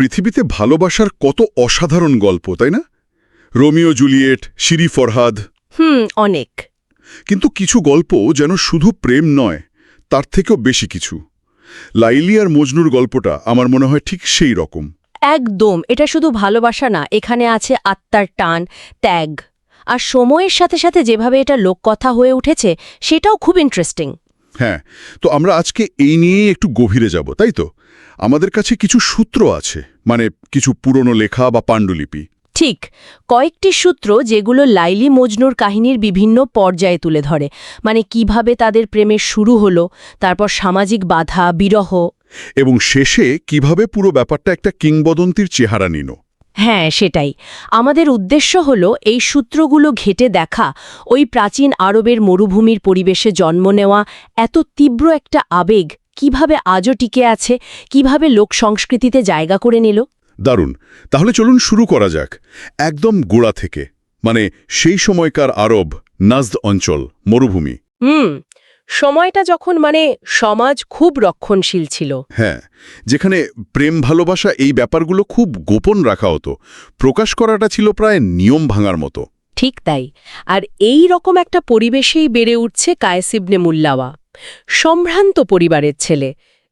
পৃথিবীতে ভালোবাসার কত অসাধারণ গল্প তাই না? Romeo Juliet Shirin Farhad. হুম অনেক। কিন্তু কিছু গল্প যেন শুধু প্রেম নয় তার থেকেও বেশি কিছু। লাইলি আর মজনুর গল্পটা আমার মনে হয় ঠিক সেই রকম। একদম এটা শুধু ভালোবাসা না এখানে আছে আত্মার টান ত্যাগ। আর সময়ের সাথে সাথে যেভাবে এটা লোককথা হয়ে উঠেছে সেটাও খুব ইন্টারেস্টিং হ্যাঁ তো আমরা আজকে এই নিয়েই একটু গভীরে যাব তাই তো? আমাদের কাছে কিছু সূত্র আছে। মানে কিছু পুরনো লেখা বা পাণ্ডুলিপি। ঠিক কয়েকটি সূত্র যেগুলো লাইলি মজনুর কাহিনীর বিভিন্ন পর্যায়ে তুলে ধরে মানে কীভাবে তাদের প্রেমের শুরু হলো তারপর সামাজিক বাধা বিরহ। এবং শেষে কীভাবে পুরো ব্যাপারটা একটা কিংবদন্তির চেহারা নিল। হ্যাঁ সেটাই। আমাদের উদ্দেশ্য হল এই সূত্রগুলো ঘেটে দেখা ওই প্রাচীন আরবের মরুভূমির পরিবেশে জন্ম নেওয়া এত তীব্র একটা আবেগ কীভাবে আজও টিকে আছে কীভাবে লোক সংস্কৃতিতে জায়গা করে নিল? দারুণ। তাহলে চলুন শুরু করা যাক। একদম গোড়া থেকে। মানে সেই সময়কার আরব নাজদ অঞ্চল মরুভূমি। হুম সময়টা যখন মানে সমাজ খুব রক্ষণশীল ছিল। হ্যাঁ যেখানে প্রেম ভালোবাসা এই ব্যাপারগুলো খুব গোপন রাখা হতো। প্রকাশ করাটা ছিল প্রায় নিয়ম ভাঙার মতো। ঠিক তাই। আর এই রকম একটা পরিবেশেই বেড়ে উঠছে কায়েসিবনে মুল্লাওয়া। সম্ভ্রান্ত পরিবারের ছেলে।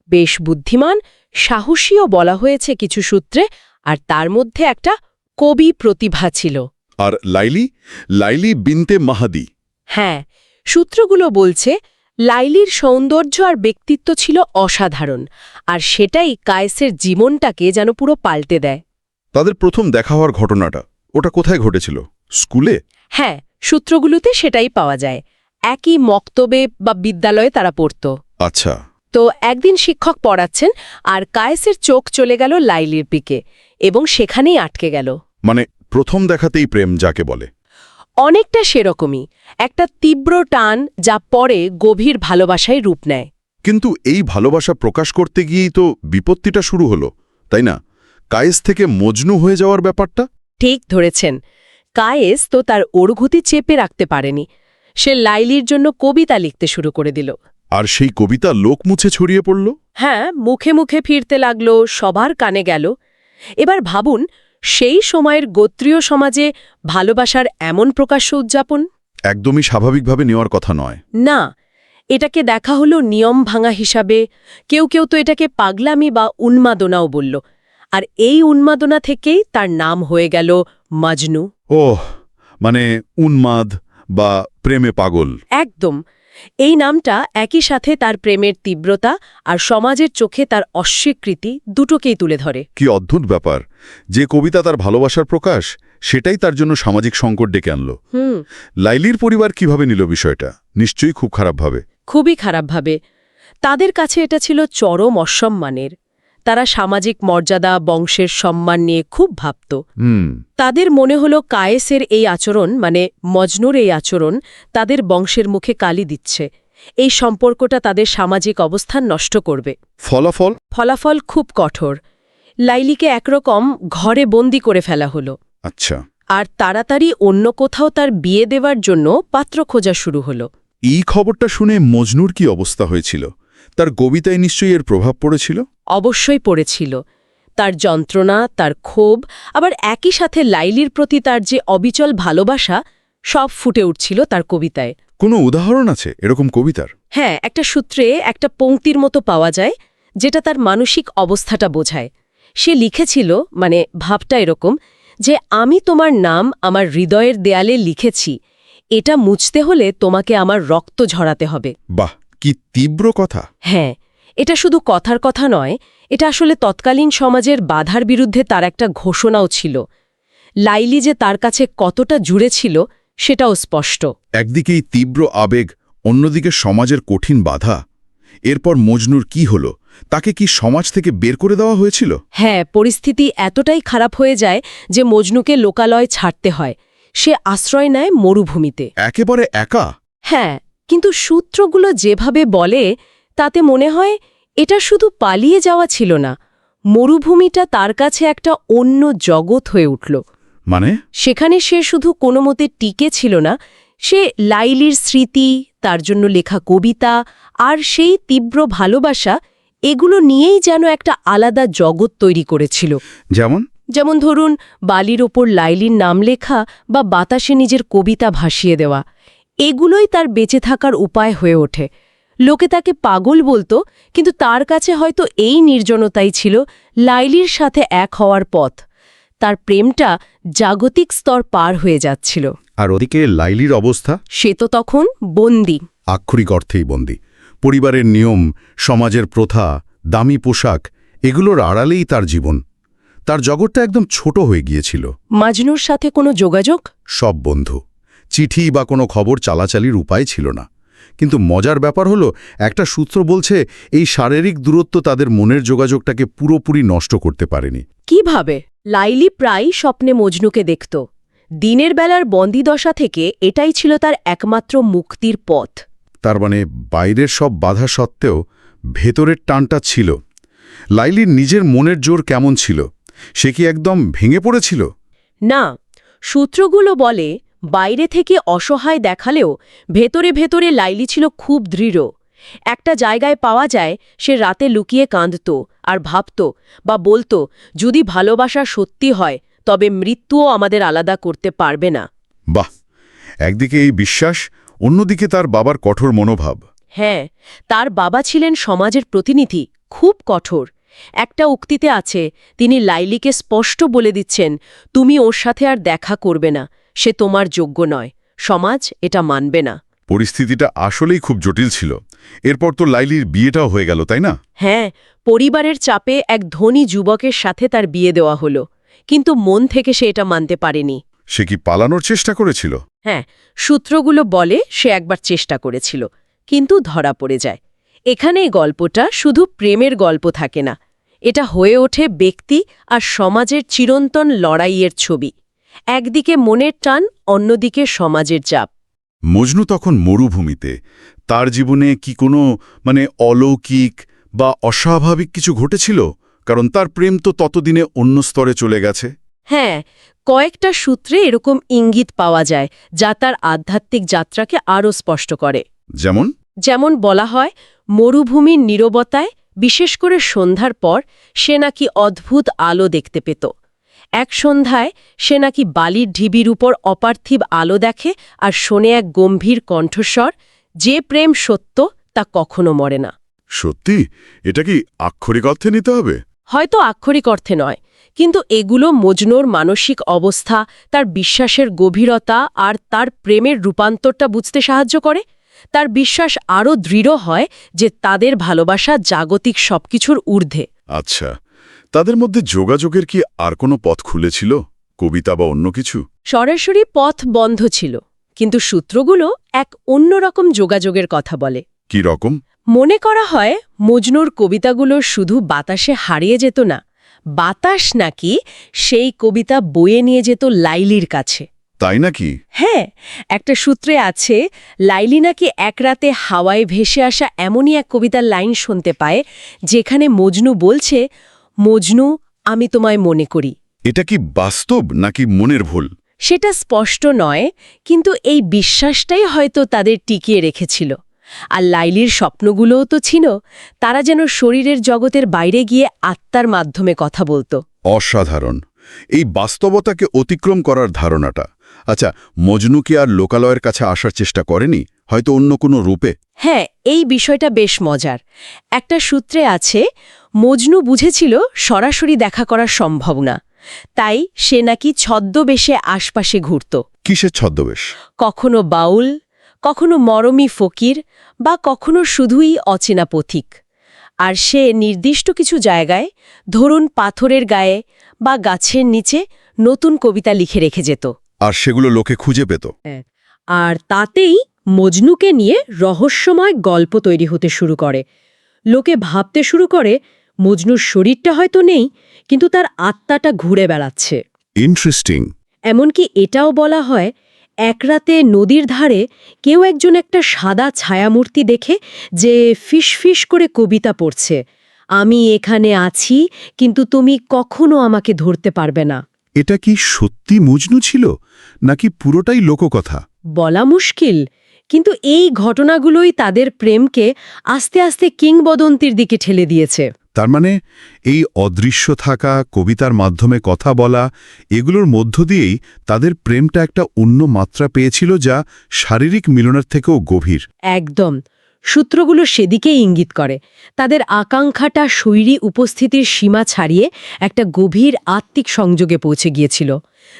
বেশ বুদ্ধিমান সাহসীও বলা হয়েছে কিছু সূত্রে আর তার মধ্যে একটা কবি প্রতিভা ছিল। আর লাইলি? লাইলি বিনতে মাহাদি। হ্যাঁ সূত্রগুলো বলছে লাইলির সৌন্দর্য আর ব্যক্তিত্ব ছিল অসাধারণ আর সেটাই কায়েসের জীবনটাকে যেন পুরো পাল্টে দেয়। তাদের প্রথম দেখা হওয়ার ঘটনাটা ওটা কোথায় ঘটেছিল? স্কুলে? হ্যাঁ সূত্রগুলোতে সেটাই পাওয়া যায়। একই মক্তবে বা বিদ্যালয়ে তারা পড়ত। আচ্ছা। তো একদিন শিক্ষক পড়াচ্ছেন আর কায়েসের চোখ চলে গেল লাইলির পিকে এবং সেখানেই আটকে গেল। মানে প্রথম দেখাতেই প্রেম যাকে বলে। অনেকটা সেরকমই। একটা তীব্র টান যা পরে গভীর ভালোবাসায় রূপ নেয়। কিন্তু এই ভালোবাসা প্রকাশ করতে গিয়েই তো বিপত্তিটা শুরু হলো তাই না? কায়েস থেকে মজনু হয়ে যাওয়ার ব্যাপারটা? ঠিক ধরেছেন। কায়েস তো তার অনুভূতি চেপে রাখতে পারেনি। সে লাইলির জন্য কবিতা লিখতে শুরু করে দিল। আর সেই কবিতা লোক মুছে ছড়িয়ে পড়ল? হ্যাঁ মুখে মুখে ফিরতে লাগল সবার কানে গেল। এবার ভাবুন সেই সময়ের গোত্রীয় সমাজে ভালোবাসার এমন প্রকাশ্য উদযাপন? একদমই স্বাভাবিকভাবে নেওয়ার কথা নয়। না এটাকে দেখা হলো নিয়ম ভাঙা হিসাবে। কেউ কেউ তো এটাকে পাগলামি বা উন্মাদনাও বলল। আর এই উন্মাদনা থেকেই তার নাম হয়ে গেল মাজনু। ওহ মানে উন্মাদ বা প্রেমে পাগল। একদম। এই নামটা একই সাথে তার প্রেমের তীব্রতা আর সমাজের চোখে তার অস্বীকৃতি দুটোকেই তুলে ধরে। কি অদ্ভুত ব্যাপার। যে কবিতা তার ভালোবাসার প্রকাশ সেটাই তার জন্য সামাজিক সংকট ডেকে আনল। হুম। লাইলির পরিবার কীভাবে নিল বিষয়টা? নিশ্চয়ই খুব খারাপভাবে। খুবই খারাপভাবে। তাদের কাছে এটা ছিল চরম অসম্মানের। তারা সামাজিক মর্যাদা বংশের সম্মান নিয়ে খুব ভাবত। হুম। তাদের মনে হলো কায়েসের এই আচরণ মানে মজনুর এই আচরণ তাদের বংশের মুখে কালি দিচ্ছে। এই সম্পর্কটা তাদের সামাজিক অবস্থান নষ্ট করবে। ফলাফল? ফলাফল খুব কঠোর। লাইলিকে একরকম ঘরে বন্দি করে ফেলা হলো। আচ্ছা। আর তাড়াতাড়ি অন্য কোথাও তার বিয়ে দেওয়ার জন্য পাত্র খোঁজা শুরু হলো। এই খবরটা শুনে মজনুর কি অবস্থা হয়েছিল? তার কবিতায় নিশ্চয়ই এর প্রভাব পড়েছিল? অবশ্যই পড়েছিল। তার যন্ত্রণা তার ক্ষোভ আবার একই সাথে লাইলির প্রতি তার যে অবিচল ভালোবাসা সব ফুটে উঠছিল তার কবিতায়। কোনো উদাহরণ আছে এরকম কবিতার? হ্যাঁ একটা সূত্রে একটা পংক্তির মতো পাওয়া যায় যেটা তার মানসিক অবস্থাটা বোঝায়। সে লিখেছিল মানে ভাবটা এরকম যে আমি তোমার নাম আমার হৃদয়ের দেয়ালে লিখেছি এটা মুছতে হলে তোমাকে আমার রক্ত ঝরাতে হবে। বাহ! কি তীব্র কথা? হ্যাঁ এটা শুধু কথার কথা নয় এটা আসলে তৎকালীন সমাজের বাধার বিরুদ্ধে তার একটা ঘোষণাও ছিল। লাইলি যে তার কাছে কতটা জুড়ে ছিল সেটাও স্পষ্ট। একদিকেই তীব্র আবেগ অন্যদিকে সমাজের কঠিন বাধা। এরপর মজনুর কি হল? তাকে কি সমাজ থেকে বের করে দেওয়া হয়েছিল? হ্যাঁ পরিস্থিতি এতটাই খারাপ হয়ে যায় যে মজনুকে লোকালয় ছাড়তে হয়। সে আশ্রয় নেয় মরুভূমিতে। একেবারে একা? হ্যাঁ কিন্তু সূত্রগুলো যেভাবে বলে তাতে মনে হয় এটা শুধু পালিয়ে যাওয়া ছিল না মরুভূমিটা তার কাছে একটা অন্য জগৎ হয়ে উঠল। মানে? সেখানে সে শুধু কোনো মতে টিকে ছিল না সে লাইলির স্মৃতি তার জন্য লেখা কবিতা আর সেই তীব্র ভালোবাসা এগুলো নিয়েই যেন একটা আলাদা জগৎ তৈরি করেছিল। যেমন? যেমন ধরুন বালির ওপর লাইলির নাম লেখা বা বাতাসে নিজের কবিতা ভাসিয়ে দেওয়া। এগুলোই তার বেঁচে থাকার উপায় হয়ে ওঠে। লোকে তাকে পাগল বলতো কিন্তু তার কাছে হয়তো এই নির্জনতাই ছিল লাইলির সাথে এক হওয়ার পথ। তার প্রেমটা জাগতিক স্তর পার হয়ে যাচ্ছিল। আর ওদিকে লাইলির অবস্থা? সে তো তখন বন্দি। আক্ষরিক অর্থেই বন্দি। পরিবারের নিয়ম সমাজের প্রথা দামি পোশাক এগুলোর আড়ালেই তার জীবন। তার জগৎটা একদম ছোট হয়ে গিয়েছিল। মাজনুর সাথে কোনো যোগাযোগ? সব বন্ধু। চিঠি বা কোনো খবর চালাচালির উপায় ছিল না। কিন্তু মজার ব্যাপার হলো একটা সূত্র বলছে এই শারীরিক দূরত্ব তাদের মনের যোগাযোগটাকে পুরোপুরি নষ্ট করতে পারেনি। কীভাবে? লাইলি প্রায়ই স্বপ্নে মজনুকে দেখত। দিনের বেলার বন্দিদশা থেকে এটাই ছিল তার একমাত্র মুক্তির পথ। তার মানে বাইরের সব বাধা সত্ত্বেও ভেতরের টানটা ছিল। লাইলির নিজের মনের জোর কেমন ছিল? সে কি একদম ভেঙে পড়েছিল? না সূত্রগুলো বলে বাইরে থেকে অসহায় দেখালেও ভেতরে ভেতরে লাইলি ছিল খুব দৃঢ়। একটা জায়গায় পাওয়া যায় সে রাতে লুকিয়ে কাঁদত আর ভাবত বা বলতো যদি ভালোবাসা সত্যি হয় তবে মৃত্যুও আমাদের আলাদা করতে পারবে না। বাহ! একদিকে এই বিশ্বাস অন্যদিকে তার বাবার কঠোর মনোভাব। হ্যাঁ তার বাবা ছিলেন সমাজের প্রতিনিধি খুব কঠোর। একটা উক্তিতে আছে তিনি লাইলিকে স্পষ্ট বলে দিচ্ছেন তুমি ওর সাথে আর দেখা করবে না। সে তোমার যোগ্য নয়। সমাজ এটা মানবে না। পরিস্থিতিটা আসলেই খুব জটিল ছিল। এরপর তো লাইলির বিয়েটাও হয়ে গেল তাই না? হ্যাঁ পরিবারের চাপে এক ধনী যুবকের সাথে তার বিয়ে দেওয়া হলো। কিন্তু মন থেকে সে এটা মানতে পারেনি। সে কি পালানোর চেষ্টা করেছিল? হ্যাঁ সূত্রগুলো বলে সে একবার চেষ্টা করেছিল কিন্তু ধরা পড়ে যায়। এখানে এই গল্পটা শুধু প্রেমের গল্প থাকে না। এটা হয়ে ওঠে ব্যক্তি আর সমাজের চিরন্তন লড়াইয়ের ছবি। একদিকে মনের টান অন্যদিকে সমাজের চাপ। মজনু তখন মরুভূমিতে। তার জীবনে কি কোনো মানে অলৌকিক বা অস্বাভাবিক কিছু ঘটেছিল? কারণ তার প্রেম তো ততদিনে অন্য স্তরে চলে গেছে। হ্যাঁ কয়েকটা সূত্রে এরকম ইঙ্গিত পাওয়া যায় যা তার আধ্যাত্মিক যাত্রাকে আরও স্পষ্ট করে। যেমন? যেমন বলা হয় মরুভূমির নীরবতায় বিশেষ করে সন্ধ্যার পর সে নাকি অদ্ভুত আলো দেখতে পেত। এক সন্ধ্যায় সে নাকি বালির ঢিবির উপর অপার্থিব আলো দেখে আর শোনে এক গম্ভীর কণ্ঠস্বর যে প্রেম সত্য তা কখনো মরে না। সত্যি? এটা কি আক্ষরিক অর্থে নিতে হবে? হয়তো আক্ষরিক অর্থে নয় কিন্তু এগুলো মজনুর মানসিক অবস্থা তার বিশ্বাসের গভীরতা আর তার প্রেমের রূপান্তরটা বুঝতে সাহায্য করে। তার বিশ্বাস আরও দৃঢ় হয় যে তাদের ভালোবাসা জাগতিক সবকিছুর ঊর্ধ্বে। আচ্ছা তাদের মধ্যে যোগাযোগের কি আর কোনো পথ খুলেছিল কবিতা বা অন্য কিছু? সরাসরি পথ বন্ধ ছিল কিন্তু সূত্রগুলো এক অন্যরকম যোগাযোগের কথা বলে। কি রকম? মনে করা হয় মজনুর কবিতাগুলো শুধু বাতাসে হারিয়ে যেত না বাতাস নাকি সেই কবিতা বয়ে নিয়ে যেত লাইলির কাছে। তাই নাকি? হ্যাঁ একটা সূত্রে আছে লাইলি নাকি এক রাতে হাওয়ায় ভেসে আসা এমনই এক কবিতার লাইন শুনতে পায় যেখানে মজনু বলছে মজনু আমি তোমায় মনে করি। এটা কি বাস্তব নাকি মনের ভুল? সেটা স্পষ্ট নয় কিন্তু এই বিশ্বাসটাই হয়তো তাদের টিকিয়ে রেখেছিল। আর লাইলির স্বপ্নগুলোও তো ছিল তারা যেন শরীরের জগতের বাইরে গিয়ে আত্মার মাধ্যমে কথা বলতো। অসাধারণ। এই বাস্তবতাকে অতিক্রম করার ধারণাটা। আচ্ছা মজনু কি আর লোকালয়ের কাছে আসার চেষ্টা করেনি? হয়তো অন্য কোনো রূপে? হ্যাঁ এই বিষয়টা বেশ মজার। একটা সূত্রে আছে মজনু বুঝেছিল সরাসরি দেখা করা সম্ভব না। তাই সে নাকি ছদ্মবেশে আশপাশে ঘুরত। কিসের ছদ্মবেশ? কখনো বাউল কখনো মরমী ফকির বা কখনো শুধুই অচেনা পথিক। আর সে নির্দিষ্ট কিছু জায়গায় ধরুন পাথরের গায়ে বা গাছের নিচে নতুন কবিতা লিখে রেখে যেত। আর সেগুলো লোকে খুঁজে পেত। আর তাতেই মজনুকে নিয়ে রহস্যময় গল্প তৈরি হতে শুরু করে। লোকে ভাবতে শুরু করে মজনুর শরীরটা হয়তো নেই কিন্তু তার আত্মাটা ঘুরে বেড়াচ্ছে। ইন্টারেস্টিং এমনকি এটাও বলা হয় এক রাতে নদীর ধারে কেউ একজন একটা সাদা ছায়ামূর্তি দেখে যে ফিস ফিস করে কবিতা পড়ছে আমি এখানে আছি কিন্তু তুমি কখনো আমাকে ধরতে পারবে না। এটা কি সত্যি মজনু ছিল নাকি পুরোটাই লোককথা? বলা মুশকিল কিন্তু এই ঘটনাগুলোই তাদের প্রেমকে আস্তে আস্তে কিংবদন্তির দিকে ঠেলে দিয়েছে। তার মানে এই অদৃশ্য থাকা, কবিতার মাধ্যমে কথা বলা, এগুলোর মধ্য দিয়েই তাদের প্রেমটা একটা অন্য মাত্রা পেয়েছিল যা শারীরিক মিলনের থেকেও গভীর। একদম। সূত্রগুলো সেদিকেই ইঙ্গিত করে। তাদের আকাঙ্ক্ষাটা শৈরী উপস্থিতির সীমা ছাড়িয়ে একটা গভীর আত্মিক সংযোগে পৌঁছে গিয়েছিল।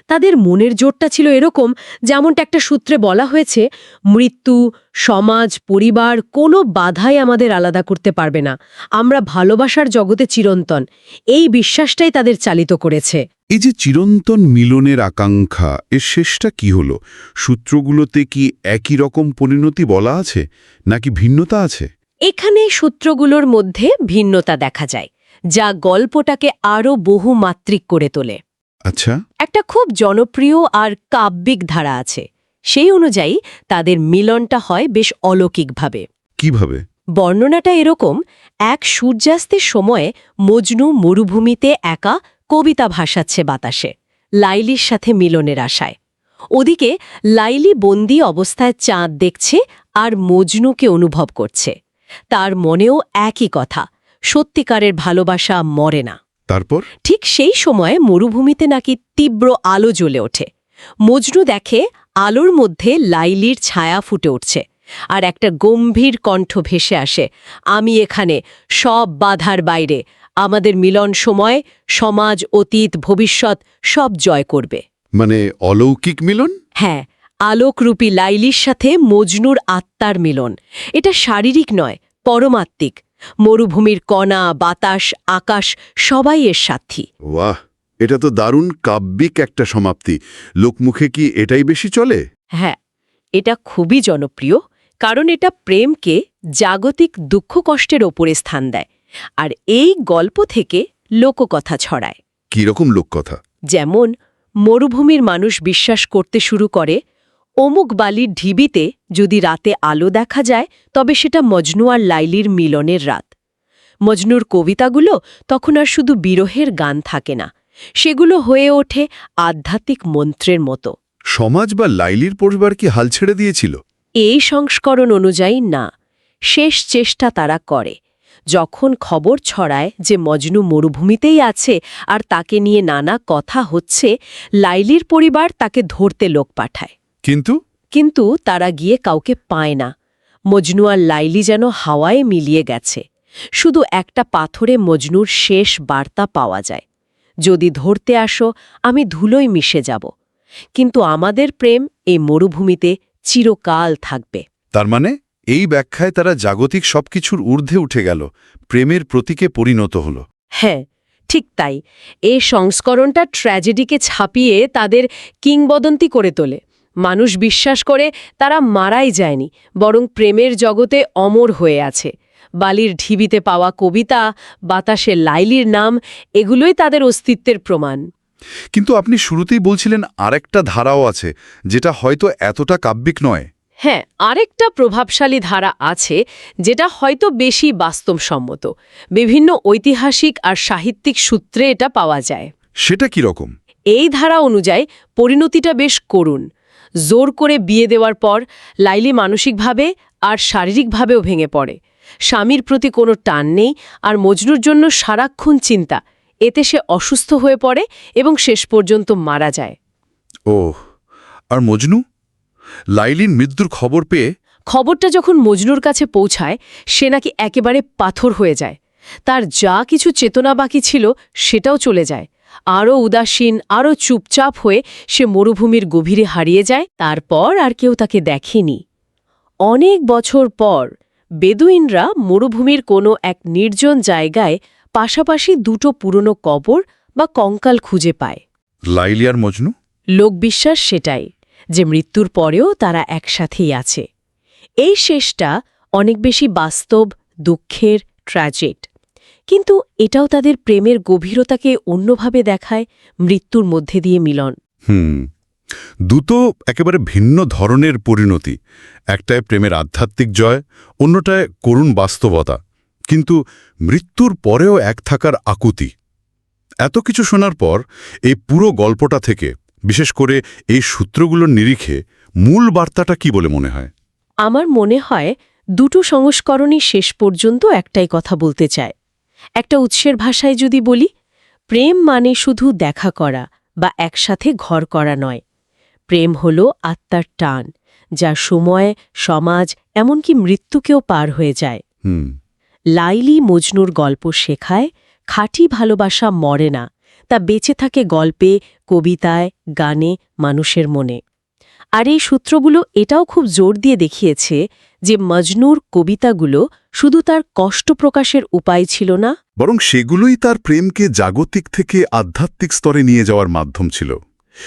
তাদের মনের জোরটা ছিল এরকম যেমনটা একটা সূত্রে বলা হয়েছে, মৃত্যু, সমাজ, পরিবার কোনো বাধাই আমাদের আলাদা করতে পারবে না। আমরা ভালোবাসার জগতে চিরন্তন। এই বিশ্বাসটাই তাদের চালিত করেছে। এই যে চিরন্তন মিলনের আকাঙ্ক্ষা এর শেষটা কি হলো? সূত্রগুলোতে কি একই রকম পরিণতি বলা আছে নাকি ভিন্নতা আছে? এখানে সূত্রগুলোর মধ্যে ভিন্নতা দেখা যায় যা গল্পটাকে আরও বহুমাত্রিক করে তোলে। আচ্ছা। একটা খুব জনপ্রিয় আর কাব্যিক ধারা আছে সেই অনুযায়ী তাদের মিলনটা হয় বেশ অলৌকিকভাবে। কীভাবে? বর্ণনাটা এরকম এক সূর্যাস্তের সময়ে মজনু মরুভূমিতে একা কবিতা ভাসাচ্ছে বাতাসে লাইলির সাথে মিলনের আশায়। ওদিকে লাইলি বন্দি অবস্থায় চাঁদ দেখছে আর মজনুকে অনুভব করছে। তার মনেও একই কথা সত্যিকারের ভালোবাসা মরে না। তারপর? ঠিক সেই সময়ে মরুভূমিতে নাকি তীব্র আলো জ্বলে ওঠে। মজনু দেখে আলোর মধ্যে লাইলির ছায়া ফুটে উঠছে আর একটা গম্ভীর কণ্ঠ ভেসে আসে আমি এখানে সব বাধার বাইরে আমাদের মিলন সময় সমাজ অতীত ভবিষ্যৎ সব জয় করবে। মানে অলৌকিক মিলন? হ্যাঁ আলোকরূপী লাইলির সাথে মজনুর আত্মার মিলন। এটা শারীরিক নয় পরমাত্মিক। মরুভূমির কণা বাতাস আকাশ সবাই এর সাথী। বাহ এটা তো দারুণ কাব্যিক একটা সমাপ্তি। লোকমুখে কি এটাই বেশি চলে? হ্যাঁ এটা খুবই জনপ্রিয় কারণ এটা প্রেমকে জাগতিক দুঃখ কষ্টের ওপরে স্থান দেয়। আর এই গল্প থেকে লোককথা ছড়ায়। কীরকম লোককথা? যেমন মরুভূমির মানুষ বিশ্বাস করতে শুরু করে অমুক বালির ঢিবিতে যদি রাতে আলো দেখা যায় তবে সেটা মজনু আর লাইলির মিলনের রাত। মজনুর কবিতাগুলো তখন আর শুধু বিরহের গান থাকে না সেগুলো হয়ে ওঠে আধ্যাত্মিক মন্ত্রের মতো। সমাজ বা লাইলির পরিবার কি হাল ছেড়ে দিয়েছিল? এই সংস্করণ অনুযায়ী না শেষ চেষ্টা তারা করে। যখন খবর ছড়ায় যে মজনু মরুভূমিতেই আছে আর তাকে নিয়ে নানা কথা হচ্ছে লাইলির পরিবার তাকে ধরতে লোক পাঠায়। কিন্তু? কিন্তু তারা গিয়ে কাউকে পায় না। মজনু আর লাইলি যেন হাওয়ায় মিলিয়ে গেছে। শুধু একটা পাথরে মজনুর শেষ বার্তা পাওয়া যায়। যদি ধরতে আসো আমি ধুলোয় মিশে যাব। কিন্তু আমাদের প্রেম এই মরুভূমিতে চিরকাল থাকবে। তার মানে? এই ব্যাখ্যায় তারা জাগতিক সবকিছুর ঊর্ধ্বে উঠে গেল প্রেমের প্রতীকে পরিণত হল। হ্যাঁ ঠিক তাই। এই সংস্করণটা ট্র্যাজেডিকে ছাপিয়ে তাদের কিংবদন্তি করে তোলে। মানুষ বিশ্বাস করে তারা মারাই যায়নি বরং প্রেমের জগতে অমর হয়ে আছে। বালির ঢিবিতে পাওয়া কবিতা বাতাসে লাইলির নাম এগুলোই তাদের অস্তিত্বের প্রমাণ। কিন্তু আপনি শুরুতেই বলছিলেন আরেকটা ধারাও আছে যেটা হয়তো এতটা কাব্যিক নয়। হ্যাঁ আরেকটা প্রভাবশালী ধারা আছে যেটা হয়তো বেশি বাস্তবসম্মত। বিভিন্ন ঐতিহাসিক আর সাহিত্যিক সূত্রে এটা পাওয়া যায়। সেটা কি রকম? এই ধারা অনুযায়ী পরিণতিটা বেশ করুণ। জোর করে বিয়ে দেওয়ার পর লাইলি মানসিকভাবে আর শারীরিকভাবেও ভেঙে পড়ে। স্বামীর প্রতি কোনো টান নেই আর মজনুর জন্য সারাক্ষণ চিন্তা। এতে সে অসুস্থ হয়ে পড়ে এবং শেষ পর্যন্ত মারা যায়। ও আর মজনু? লাইলিন মৃত্যুর খবর পেয়ে খবরটা যখন মজনুর কাছে পৌঁছায় সে নাকি একেবারে পাথর হয়ে যায়। তার যা কিছু চেতনা বাকি ছিল সেটাও চলে যায়। আরও উদাসীন আরও চুপচাপ হয়ে সে মরুভূমির গভীরে হারিয়ে যায় তারপর আর কেউ তাকে দেখেনি। অনেক বছর পর বেদুইনরা মরুভূমির কোনো এক নির্জন জায়গায় পাশাপাশি দুটো পুরনো কবর বা কঙ্কাল খুঁজে পায়। লাইলিয়ার মজনু? লোকবিশ্বাস সেটাই। যে মৃত্যুর পরেও তারা একসাথেই আছে। এই শেষটা অনেক বেশি বাস্তব, দুঃখের ট্র্যাজেড কিন্তু এটাও তাদের প্রেমের গভীরতাকে অন্যভাবে দেখায় মৃত্যুর মধ্যে দিয়ে মিলন। হুম। দুটো একেবারে ভিন্ন ধরনের পরিণতি। একটায় প্রেমের আধ্যাত্মিক জয়, অন্যটায় করুণ বাস্তবতা। কিন্তু মৃত্যুর পরেও এক থাকার আকুতি। এত কিছু শোনার পর এই পুরো গল্পটা থেকে বিশেষ করে এই সূত্রগুলোর নিরিখে মূল বার্তাটা কি বলে মনে হয়? আমার মনে হয় দুটো সংস্করণই শেষ পর্যন্ত একটাই কথা বলতে চায়। একটা উৎসের ভাষায় যদি বলি প্রেম মানে শুধু দেখা করা বা একসাথে ঘর করা নয়। প্রেম হল আত্মার টান যা সময় সমাজ এমনকি মৃত্যুকেও পার হয়ে যায়। হুম। লাইলি মজনুর গল্প শেখায় খাঁটি ভালোবাসা মরে না তা বেঁচে থাকে গল্পে, কবিতায়, গানে, মানুষের মনে। আর এই সূত্রগুলো এটাও খুব জোর দিয়ে দেখিয়েছে যে মজনুর কবিতাগুলো শুধু তার কষ্ট প্রকাশের উপায় ছিল না, বরং সেগুলোই তার প্রেমকে জাগতিক থেকে আধ্যাত্মিক স্তরে নিয়ে যাওয়ার মাধ্যম ছিল।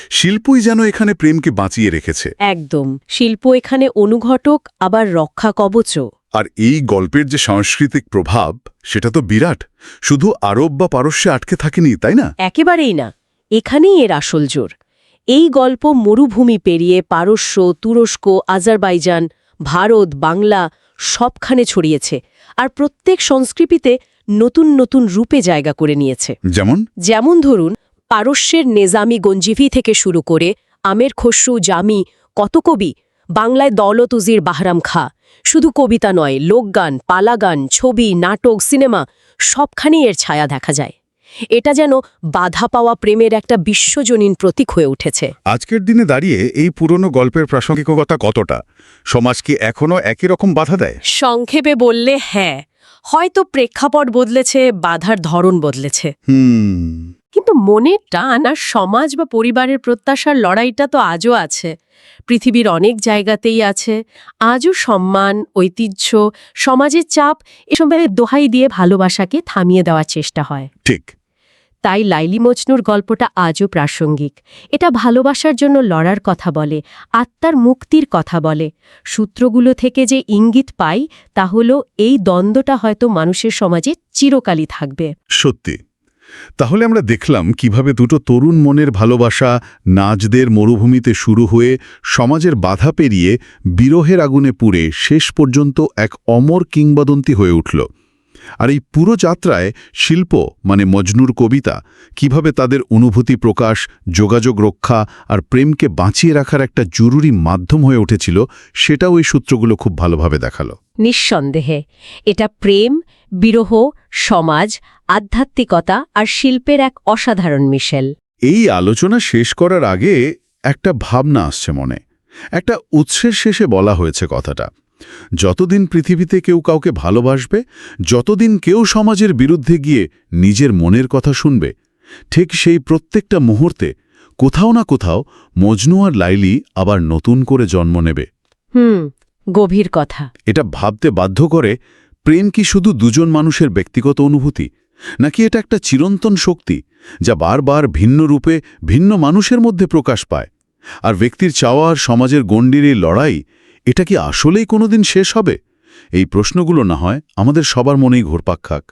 শিল্পই যেন এখানে প্রেমকে বাঁচিয়ে রেখেছে। একদম। শিল্প এখানে অনুঘটক আবার রক্ষা কবচ আর এই গল্পের যে সাংস্কৃতিক প্রভাব সেটা তো বিরাট। শুধু আরব বা পারস্যে আটকে থাকেনি তাই না? একেবারেই না। এখানেই এর আসল জোর। এই গল্প মরুভূমি পেরিয়ে পারস্য তুরস্ক আজারবাইজান ভারত বাংলা সবখানে ছড়িয়েছে আর প্রত্যেক সংস্কৃতিতে নতুন নতুন রূপে জায়গা করে নিয়েছে। যেমন? যেমন ধরুন পারস্যের নেজামি গঞ্জিভি থেকে শুরু করে আমের খসরু জামি কত কবি বাংলায় দৌলত উজির বাহরাম খা। শুধু কবিতা নয় লোকগান পালাগান ছবি নাটক সিনেমা সবখানেই এর ছায়া দেখা যায়। এটা যেন বাধা পাওয়া প্রেমের একটা বিশ্বজনীন প্রতীক হয়ে উঠেছে। আজকের দিনে দাঁড়িয়ে এই পুরনো গল্পের প্রাসঙ্গিকতা কতটা? সমাজ কি এখনও একই রকম বাধা দেয়? সংক্ষেপে বললে হ্যাঁ হয়তো প্রেক্ষাপট বদলেছে বাধার ধরন বদলেছে। হুম। কিন্তু মনের টান আর সমাজ বা পরিবারের প্রত্যাশার লড়াইটা তো আজও আছে। পৃথিবীর অনেক জায়গাতেই আছে। আজও সম্মান ঐতিহ্য সমাজের চাপ এসবের দোহাই দিয়ে ভালোবাসাকে থামিয়ে দেওয়ার চেষ্টা হয়। ঠিক। তাই লাইলি মজনুর গল্পটা আজও প্রাসঙ্গিক। এটা ভালোবাসার জন্য লড়ার কথা বলে আত্মার মুক্তির কথা বলে। সূত্রগুলো থেকে যে ইঙ্গিত পাই তা হলো এই দ্বন্দ্বটা হয়তো মানুষের সমাজে চিরকালই থাকবে। সত্যি। তাহলে আমরা দেখলাম কীভাবে দুটো তরুণ মনের ভালোবাসা নাচদের মরুভূমিতে শুরু হয়ে সমাজের বাধা পেরিয়ে বিরহের আগুনে পুড়ে শেষ পর্যন্ত এক অমর কিংবদন্তি হয়ে উঠল। আর এই পুরো যাত্রায় শিল্প মানে মজনুর কবিতা কীভাবে তাদের অনুভূতি প্রকাশ যোগাযোগ রক্ষা আর প্রেমকে বাঁচিয়ে রাখার একটা জরুরি মাধ্যম হয়ে উঠেছিল সেটাও এই সূত্রগুলো খুব ভালোভাবে দেখাল। নিঃসন্দেহে এটা প্রেম বিরহ সমাজ আধ্যাত্মিকতা আর শিল্পের এক অসাধারণ মিশেল। এই আলোচনা শেষ করার আগে একটা ভাবনা আসছে মনে। একটা উৎসের শেষে বলা হয়েছে কথাটা। যতদিন পৃথিবীতে কেউ কাউকে ভালোবাসবে যতদিন কেউ সমাজের বিরুদ্ধে গিয়ে নিজের মনের কথা শুনবে ঠিক সেই প্রত্যেকটা মুহূর্তে কোথাও না কোথাও মজনু আর লাইলি আবার নতুন করে জন্ম নেবে। হুম গভীর কথা। এটা ভাবতে বাধ্য করে প্রেম কি শুধু দুজন মানুষের ব্যক্তিগত অনুভূতি নাকি এটা একটা চিরন্তন শক্তি যা বারবার ভিন্ন রূপে ভিন্ন মানুষের মধ্যে প্রকাশ পায়? আর ব্যক্তির চাওয়া আর সমাজের গণ্ডির এই লড়াই এটা কি আসলেই কোনোদিন শেষ হবে? এই প্রশ্নগুলো না হয় আমাদের সবার মনেই ঘোরপাক খাক।